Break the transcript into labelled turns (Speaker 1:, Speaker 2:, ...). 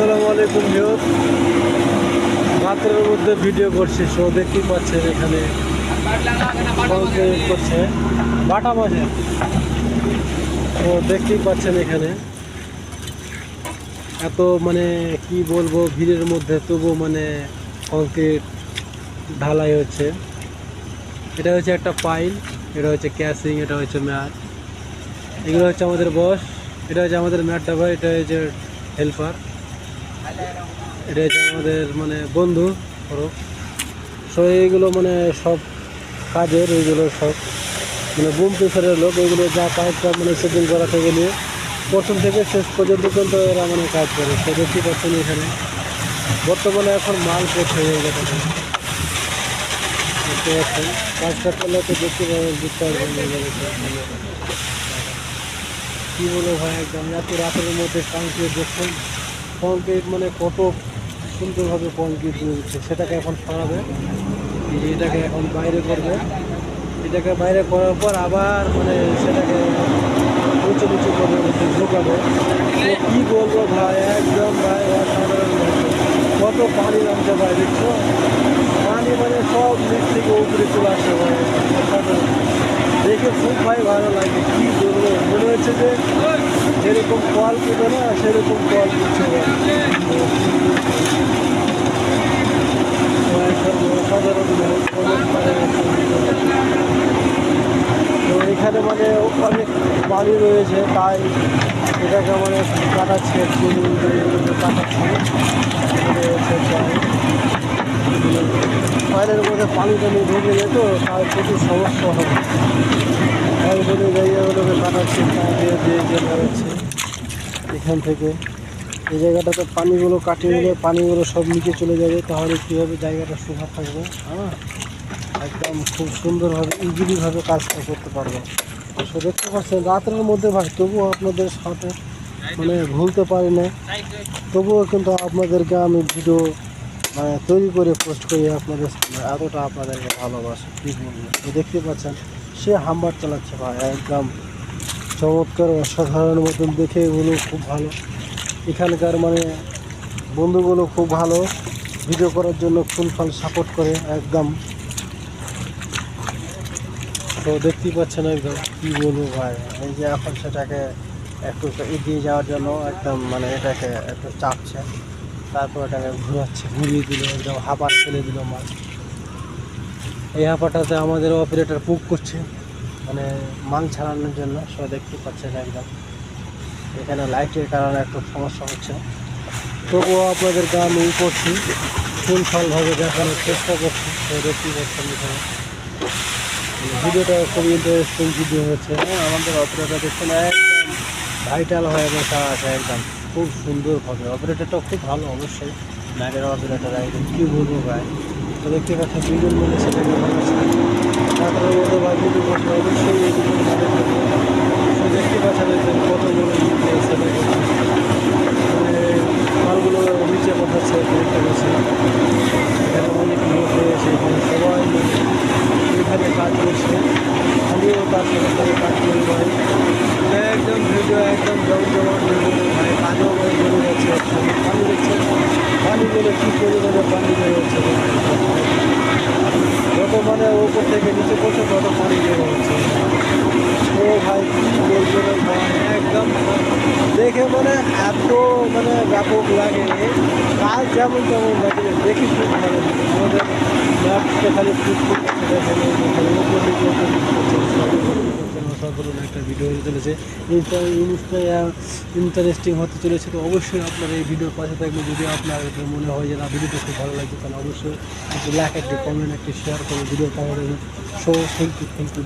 Speaker 1: আসসালামু আলাইকুম ভিউর রাত্রের মধ্যে ভিডিও করছে শো দেখতেই পাচ্ছেন এখানে করছে, বাটা মাঝে তো দেখতেই পাচ্ছেন এখানে। এত মানে কি বলব, ভিড়ের মধ্যে তবু মানে কংক্রিট ঢালাই হচ্ছে। এটা হচ্ছে একটা পাইল এটা হচ্ছে ক্যাসিং এটা হচ্ছে ম্যাট। এগুলো হচ্ছে আমাদের বস, এটা হচ্ছে আমাদের ম্যাট ডাবার এটা হচ্ছে হেল্পার। এটা হচ্ছে আমাদের মানে বন্ধু, ধরো। সো এইগুলো মানে সব কাজের, এইগুলো সব মানে বুম প্রেসারের লোক, এইগুলো যা কাজটা মানে সেটিং করা থেকে নিয়ে প্রথম থেকে শেষ পর্যন্ত কিন্তু এরা মানে কাজ করে। সে দেখতে পাচ্ছেন এখানে। বর্তমানে এখন মাল করছে এই জায়গাটাতে দেখতে কাজটা করলে তো দেখতে। কি বলব ভাই, একদম এত রাতের মধ্যে কংক্রিট দেখছেন। কংক্রিট মানে কত সুন্দরভাবে কংক্রিট দিয়ে দিচ্ছে সেটাকে এখন সরাবে এটাকে এখন বাইরে করবে। এটাকে বাইরে করার পর আবার মানে সেটাকে উঁচু নিচু করবে ঢুকাবে। কী বলব ভাই, একদম ভাই কত পানি নামছে ভাই, দেখছ? পানি মানে সব নিচ থেকে উপরে চলে আসছে ভাই। দেখে খুব ভাই ভালো লাগে। কি বলব? মনে হচ্ছে যে যেরকম কল পেতো না, সেরকম কল ভাই তো এখানে মানে অনেক পানি রয়েছে, তাই এটাকে মানে কাটাচ্ছে কাটাচ্ছে। পাইলের মধ্যে পানি টানি ঢুকে যেত তার প্রচুর সমস্যা হবে। জায়গাগুলোকে এখান থেকে। এই জায়গাটাতে পানিগুলো কাটিয়ে দিলে পানিগুলো সব নিচে চলে যাবে, তাহলে কীভাবে জায়গাটা শুভা থাকবে? হ্যাঁ? একদম খুব সুন্দরভাবে ইজিলিভাবে কাজটা করতে পারব। সো দেখতে পাচ্ছেন, রাতের মধ্যে ভাই, তবুও আপনাদের সাথে মানে ভুলতে পারি না তবুও কিন্তু আপনাদেরকে আমি ভিডিও মানে তৈরি করে পোস্ট করি আপনাদের এতটা আপনাদেরকে ভালোবাসি কী বলব তো দেখতে পাচ্ছেন, সে হাম্বার চালাচ্ছে ভাই, একদম চমৎকার, অসাধারণ মতন দেখে এগুলো খুব ভালো। এখানকার মানে বন্ধুগুলো খুব ভালো ভিডিও করার জন্য ফুল ফাল সাপোর্ট করে, একদম। তো দেখতেই পাচ্ছেন একদম কী বলব ভাই, এই যে এখন সেটাকে একটু এগিয়ে যাওয়ার জন্য একদম মানে এটাকে একটু চাপছে। তারপর এটাকে ঘুরাচ্ছে, ঘুরিয়ে দিল একদম হাঁপার ফেলে দিল মাছ এই হাঁপাটাতে আমাদের অপারেটর পুক করছে মানে মাল ছাড়ানোর জন্য সব দেখতে পাচ্ছেন একদম। এখানে লাইটের কারণে একটু সমস্যা হচ্ছে। তবুও আপনাদেরকে আমি করছি, ফুল ফলভাবে দেখানোর চেষ্টা করছি তো দেখতেই পাচ্ছেন এখানে। ভিডিওটা খুবই ইন্টারেস্টিং ভিডিও হচ্ছে আমাদের অপারেটর দেখছেন, একদম ভাইটাল হয়ে আছে, একদম। খুব সুন্দর হবে। অপারেটরটাও খুব ভালো অবশ্যই। ম্যাডের অপারেটর একদম কী বলব ভাই? তো দেখতে পাচ্ছেন দুজন মিলে সেটাকে তারপরে বলতে পারি অবশ্যই এই দুজন ভালো থাকবে তো দেখতে পাচ্ছেন একদম কত বড় ইয়ে সেটাকে মানে মালগুলো নিচে পাঠাচ্ছে দেখতে পাচ্ছেন এখানে অনেক লোক রয়েছে এখানে সবাই মিলে এখানে কাজ করছে আমিও তার সাথে সাথে কাজ করি ভাই একদম ভিডিও একদম জম জমাট ভিডিও ভাই কাজও করে চলে যাচ্ছে একসাথে পানি দেখছে কী পরিমাণে পানি বের হচ্ছে মানে ওপর থেকে নিচে পড়ছে, তত পানি বের হচ্ছে। ও ভাই, কী একদম দেখে মানে এত মানে ব্যাপক লাগে। কাজ যেমন তেমন লাগে, দেখি খুব ভালো আমাদের খালি ফুট ফুট দেখেন অসাধারণ একটা ভিডিও হতে চলেছে। ইন্টারেস্টিং হতে চলেছে, তো অবশ্যই আপনার এই ভিডিওর পাশে থাকবে যদি আপনার মনে হয় যে না ভিডিওটা খুব ভালো লাগছে, তাহলে অবশ্যই একটি লাইক একটি কমেন্ট একটি শেয়ার করে পাওয়া যাবে so thank you thank you